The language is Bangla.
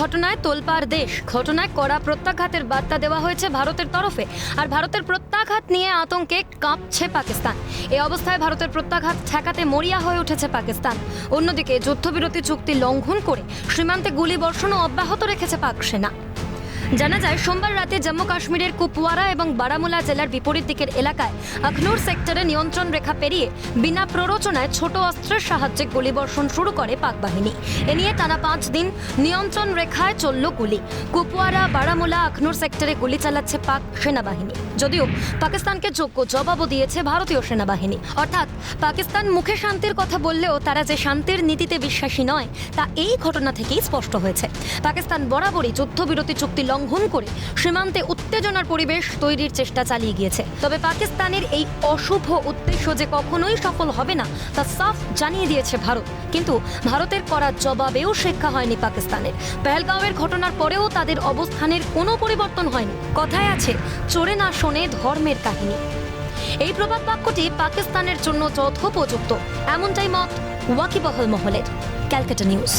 ঘটনায় তোলপাড় দেশ। ঘটনায় কড়া প্রত্যাঘাতের বার্তা দেওয়া হয়েছে ভারতের তরফে। আর ভারতের প্রত্যাঘাত নিয়ে আতঙ্কে কাঁপছে পাকিস্তান। এ অবস্থায় ভারতের প্রত্যাঘাত ঠেকাতে মরিয়া হয়ে উঠেছে পাকিস্তান। অন্যদিকে যুদ্ধবিরতি চুক্তি লঙ্ঘন করে সীমান্তে গুলি গুলিবর্ষণও অব্যাহত রেখেছে পাক সেনা। জানা যায়, সোমবার রাতে জম্মু কাশ্মীরের কুপওয়ারা এবং বারামুলা জেলার বিপরীত দিকের এলাকায় আখনুর সেক্টরে নিয়ন্ত্রণ রেখা পেরিয়ে বিনা প্ররোচনায় ছোট অস্ত্রের সাহায্যে গুলিবর্ষণ শুরু করে পাক বাহিনী এ নিয়ে টানা পাঁচ দিন নিয়ন্ত্রণ রেখায় চলল গুলি। কুপওয়ারা, বারামুলা, আখনুর সেক্টরে গুলি চালাচ্ছে পাক সেনাবাহিনী। যদিও পাকিস্তানকে যোগ্য জবাবও দিয়েছে ভারতীয় সেনাবাহিনী। অর্থাৎ পাকিস্তান মুখে শান্তির কথা বললেও তারা যে শান্তির নীতিতে বিশ্বাসী নয়, তা এই ঘটনা থেকেই স্পষ্ট হয়েছে। পাকিস্তান বরাবরই যুদ্ধবিরতি চুক্তি লঙ্ঘন করে সীমান্তে উত্তেজনার পরিবেশ তৈরির চেষ্টা চালিয়ে গিয়েছে। তবে পাকিস্তানের এই অশুভ উদ্দেশ্য যে কখনোই সফল হবে না, তা সাফ জানিয়ে দিয়েছে ভারত। কিন্তু ভারতের করা জবাবেও শিক্ষা হয়নি পাকিস্তানের। পেহেলগাঁওয়ের ঘটনার পরেও তাদের অবস্থানের কোনো পরিবর্তন হয়নি। কথায় আছে, চোরে না শোনে ধর্মের কাহিনী। এই প্রবাদ বাক্যটি পাকিস্তানের জন্য যথোপযুক্ত। এমনটাই মত ওয়াকিবহল মহলের, ক্যালকাটা নিউজ।